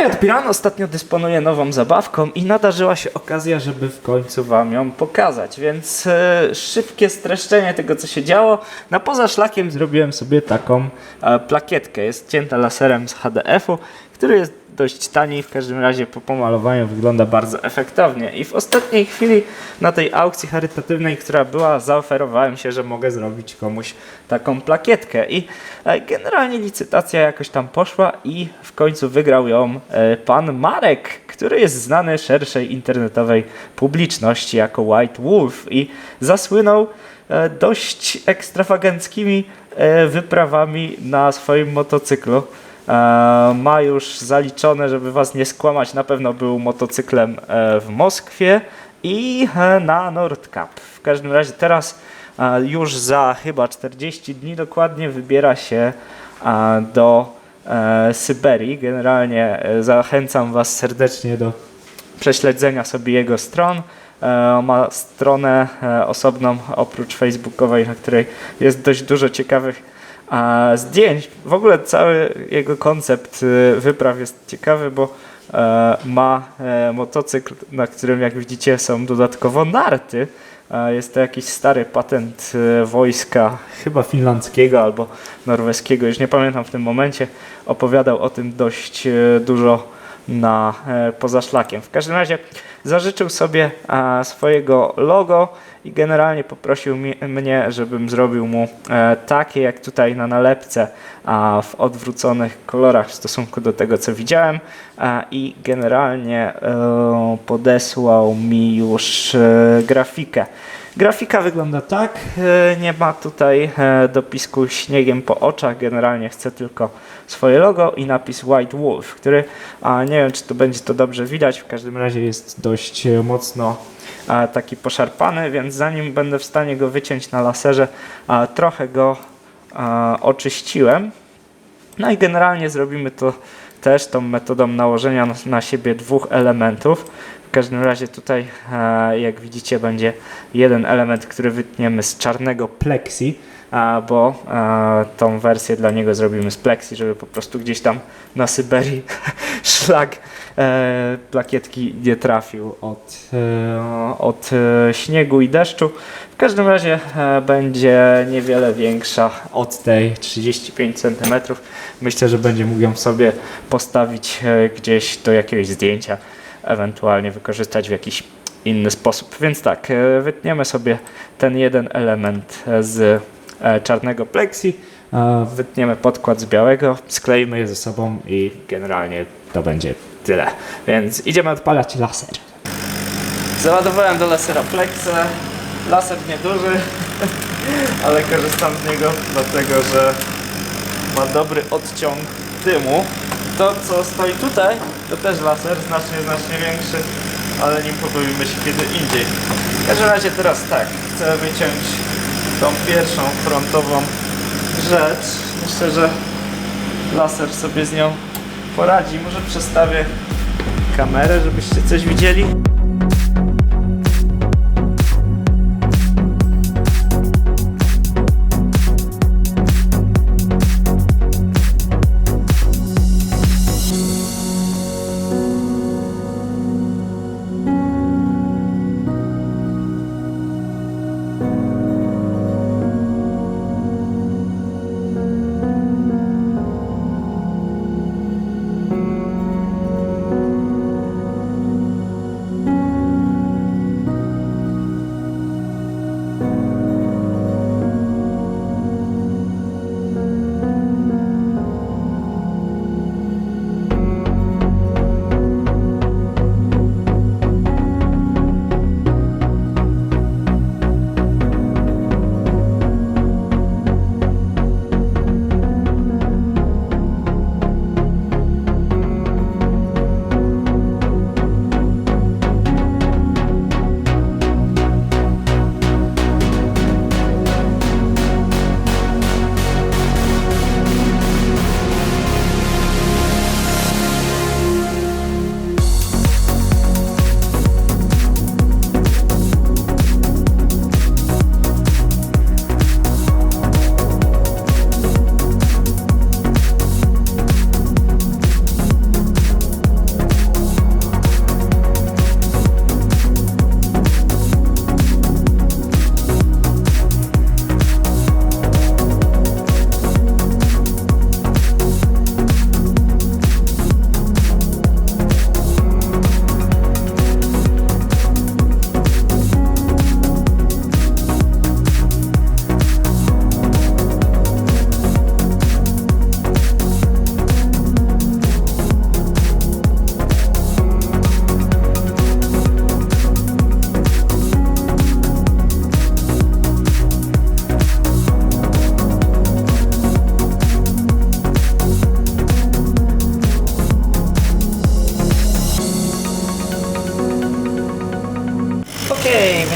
Hej, Adpiran ostatnio dysponuje nową zabawką i nadarzyła się okazja, żeby w końcu Wam ją pokazać, więc e, szybkie streszczenie tego, co się działo. Na poza szlakiem zrobiłem sobie taką e, plakietkę. Jest cięta laserem z HDF-u, który jest dość tani, w każdym razie po pomalowaniu wygląda bardzo efektownie. I w ostatniej chwili na tej aukcji charytatywnej, która była, zaoferowałem się, że mogę zrobić komuś taką plakietkę. I e, generalnie licytacja jakoś tam poszła i w końcu wygrał ją e, pan Marek, który jest znany szerszej internetowej publiczności jako White Wolf i zasłynął e, dość ekstrawaganckimi wyprawami na swoim motocyklu. E, ma już zaliczone, żeby was nie skłamać, na pewno był motocyklem e, w Moskwie i e, na Nordkap. W każdym razie teraz już za chyba 40 dni dokładnie wybiera się do Syberii. Generalnie zachęcam was serdecznie do prześledzenia sobie jego stron. Ma stronę osobną oprócz facebookowej, na której jest dość dużo ciekawych e, zdjęć. W ogóle cały jego koncept e, wypraw jest ciekawy, bo e, ma e, motocykl, na którym jak widzicie są dodatkowo narty. E, Jest to jakiś stary patent wojska, chyba finlandzkiego albo norweskiego, już nie pamiętam w tym momencie. Opowiadał o tym dość dużo na poza szlakiem. W każdym razie zażyczył sobie swojego logo i generalnie poprosił mi, mnie, żebym zrobił mu e, takie jak tutaj na nalepce, a w odwróconych kolorach w stosunku do tego, co widziałem. E, I generalnie e, podesłał mi już grafikę. Grafika wygląda tak, e, nie ma tutaj e, dopisku śniegiem po oczach, generalnie chcę tylko swoje logo i napis White Wolf, który a, nie wiem czy to będzie to dobrze widać, w każdym razie jest dość e, mocno taki poszarpany, więc zanim będę w stanie go wyciąć na laserze, trochę go oczyściłem. No i generalnie zrobimy to też tą metodą nałożenia na, na siebie dwóch elementów. W każdym razie tutaj, e, jak widzicie, będzie jeden element, który wytniemy z czarnego plexi, bo e, tą wersję dla niego zrobimy z plexi, żeby po prostu gdzieś tam na Syberii szlak e, plakietki nie trafił od, od śniegu i deszczu. W każdym razie będzie niewiele większa od tej 35 cm. Myślę, że będzie mógł ją sobie postawić gdzieś do jakiegoś zdjęcia, ewentualnie wykorzystać w jakiś inny sposób. Więc tak, e, wytniemy sobie ten jeden element z e, czarnego plexi, wytniemy podkład z białego, skleimy je ze sobą i generalnie to będzie tyle. Więc idziemy odpalać laser. Załadowałem do lasera plexę. Laser nieduży, ale korzystam z niego dlatego, że ma dobry odciąg dymu. To co stoi tutaj to też laser, znacznie, znacznie większy, ale nim pobawimy się kiedy indziej. W każdym razie teraz tak, chcę wyciąć tą pierwszą frontową rzecz. Myślę, że laser sobie z nią poradzi. Może przestawię kamerę, żebyście coś widzieli.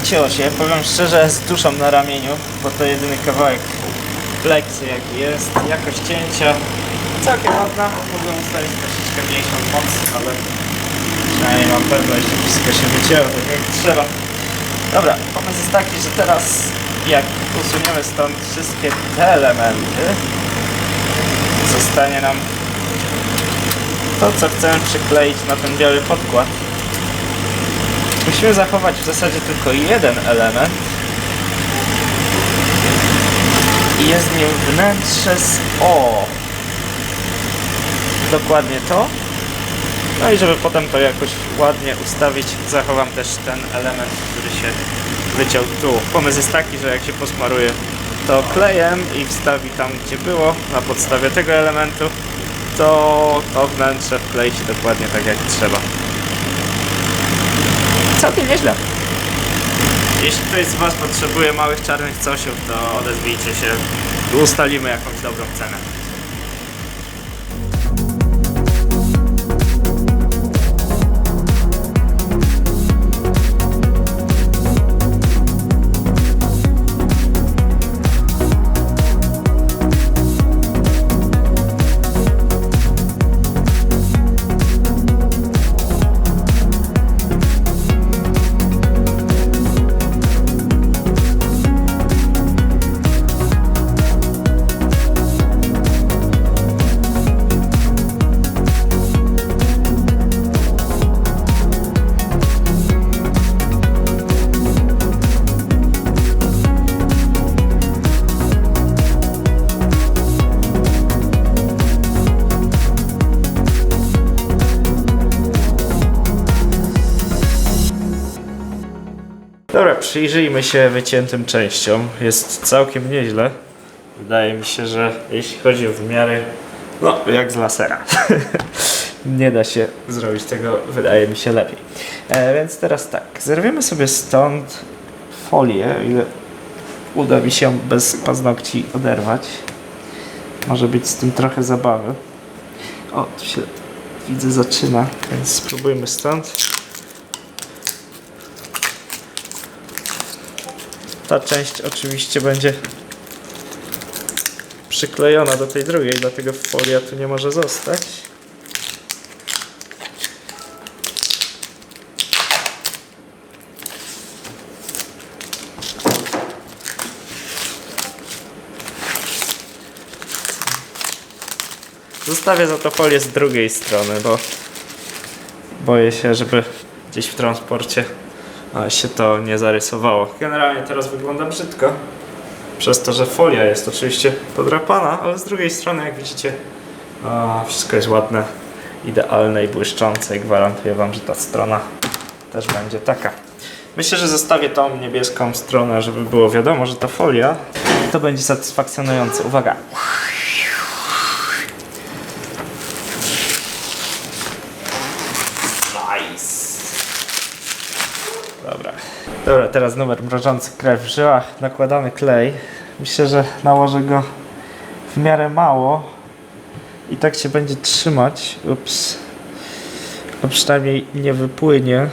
Wycięło się, powiem szczerze, z duszą na ramieniu, bo to jedyny kawałek lekcji jaki jest. Jakość cięcia całkiem ładna. Mogłem ustawić troszeczkę mniejszą moc, ale przynajmniej mam pewność, że wszystko się wycięło tak jak trzeba. Dobra, pomysł jest taki, że teraz jak usuniemy stąd wszystkie te elementy, zostanie nam to, co chcemy przykleić na ten biały podkład. Musimy zachować w zasadzie tylko jeden element i jest nim wnętrze z O. Dokładnie to. No i żeby potem to jakoś ładnie ustawić, zachowam też ten element, który się wyciął tu. Pomysł jest taki, że jak się posmaruje to klejem i wstawi tam, gdzie było, na podstawie tego elementu, to to wnętrze wklei się dokładnie tak, jak trzeba. Całkiem nieźle. Jeśli ktoś z Was potrzebuje małych czarnych cosiów, to odezwijcie się. Ustalimy jakąś dobrą cenę. Dobra, przyjrzyjmy się wyciętym częściom. Jest całkiem nieźle. Wydaje mi się, że jeśli chodzi o wymiary, no jak z lasera. Nie da się zrobić tego, wydaje mi się, lepiej. E, więc teraz tak, zerwiemy sobie stąd folię, o ile uda mi się bez paznokci oderwać. Może być z tym trochę zabawy. O, tu się widzę zaczyna, więc spróbujmy stąd. Ta część oczywiście będzie przyklejona do tej drugiej, dlatego folia tu nie może zostać. Zostawię za to folię z drugiej strony, bo boję się, żeby gdzieś w transporcie a, się to nie zarysowało. Generalnie teraz wygląda brzydko, przez to, że folia jest oczywiście podrapana, ale z drugiej strony, jak widzicie, a, wszystko jest ładne, idealne i błyszczące i gwarantuję Wam, że ta strona też będzie taka. Myślę, że zostawię tą niebieską stronę, żeby było wiadomo, że ta folia to będzie satysfakcjonujące. Uwaga! Dobra. Teraz numer mrożący krew w żyłach. Nakładamy klej. Myślę, że nałożę go w miarę mało i tak się będzie trzymać. Ups. A przynajmniej nie wypłynie.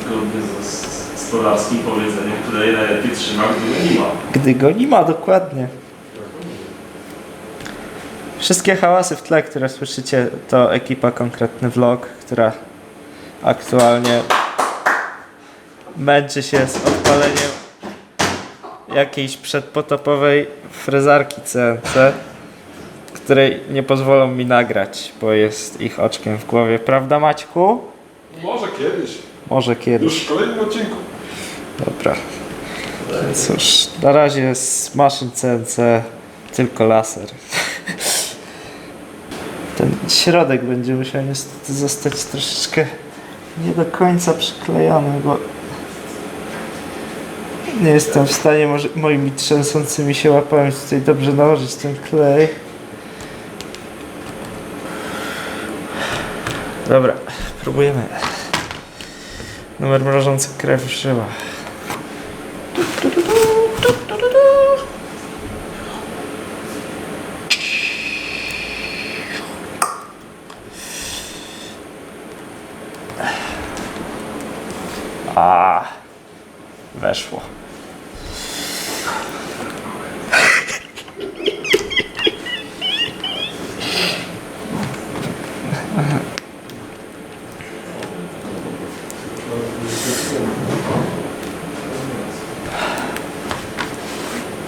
Zgodnie z stolarskim powiedzeniem, które najlepiej trzyma, gdy nie ma. Gdy go nie ma, dokładnie. Wszystkie hałasy w tle, które słyszycie, to ekipa Konkretny Vlog, która aktualnie męczy się z odpaleniem jakiejś przedpotopowej frezarki CNC, której nie pozwolą mi nagrać, bo jest ich oczkiem w głowie. Prawda Maćku? Może kiedyś. Może kiedyś. Już w kolejnym odcinku. Dobra. Cóż, na razie z maszyn CNC tylko laser. Ten środek będzie musiał niestety zostać troszeczkę nie do końca przyklejony, bo nie jestem w stanie może, moimi trzęsącymi się łapami tutaj dobrze nałożyć ten klej. Dobra, próbujemy. Numer mrożący krew w weszło.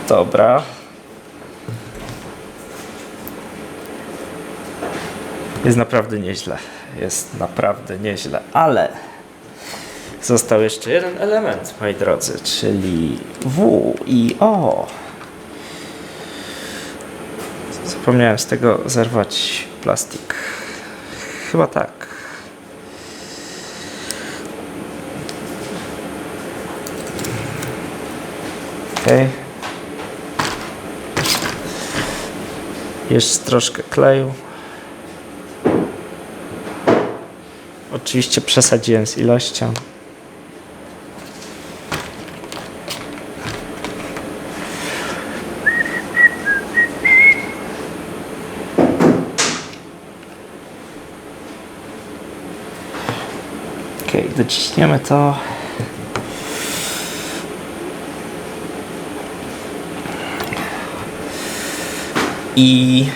Dobra. Jest naprawdę nieźle. Jest naprawdę nieźle, ale został jeszcze jeden element, moi drodzy, czyli W i O. Zapomniałem z tego zerwać plastik. Chyba tak. Okej. Jest troszkę kleju. Oczywiście przesadziłem z ilością. Okej, dociśniemy to. I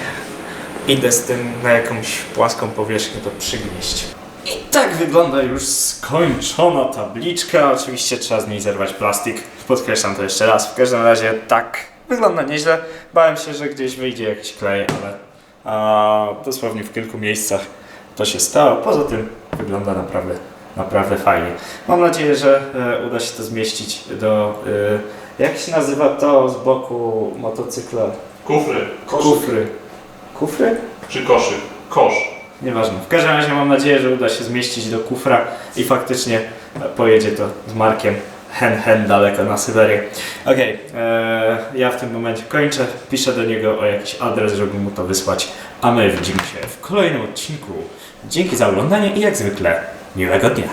idę z tym na jakąś płaską powierzchnię to przygnieść. I tak wygląda już skończona tabliczka. Oczywiście trzeba z niej zerwać plastik. Podkreślam to jeszcze raz. W każdym razie tak wygląda nieźle. Bałem się, że gdzieś wyjdzie jakiś klej, ale a, dosłownie w kilku miejscach to się stało. Poza tym wygląda naprawdę, naprawdę fajnie. Mam nadzieję, że e, uda się to zmieścić do. E, jak się nazywa to z boku motocykla? Kufry. Kufry. Kufry? Czy koszyk? Kosz. Nieważne. W każdym razie mam nadzieję, że uda się zmieścić do kufra i faktycznie e, pojedzie to z Markiem hen hen daleko na Syberię. Okej, e, ja w tym momencie kończę, piszę do niego o jakiś adres, żeby mu to wysłać, a my widzimy się w kolejnym odcinku. Dzięki za oglądanie i jak zwykle 你来个点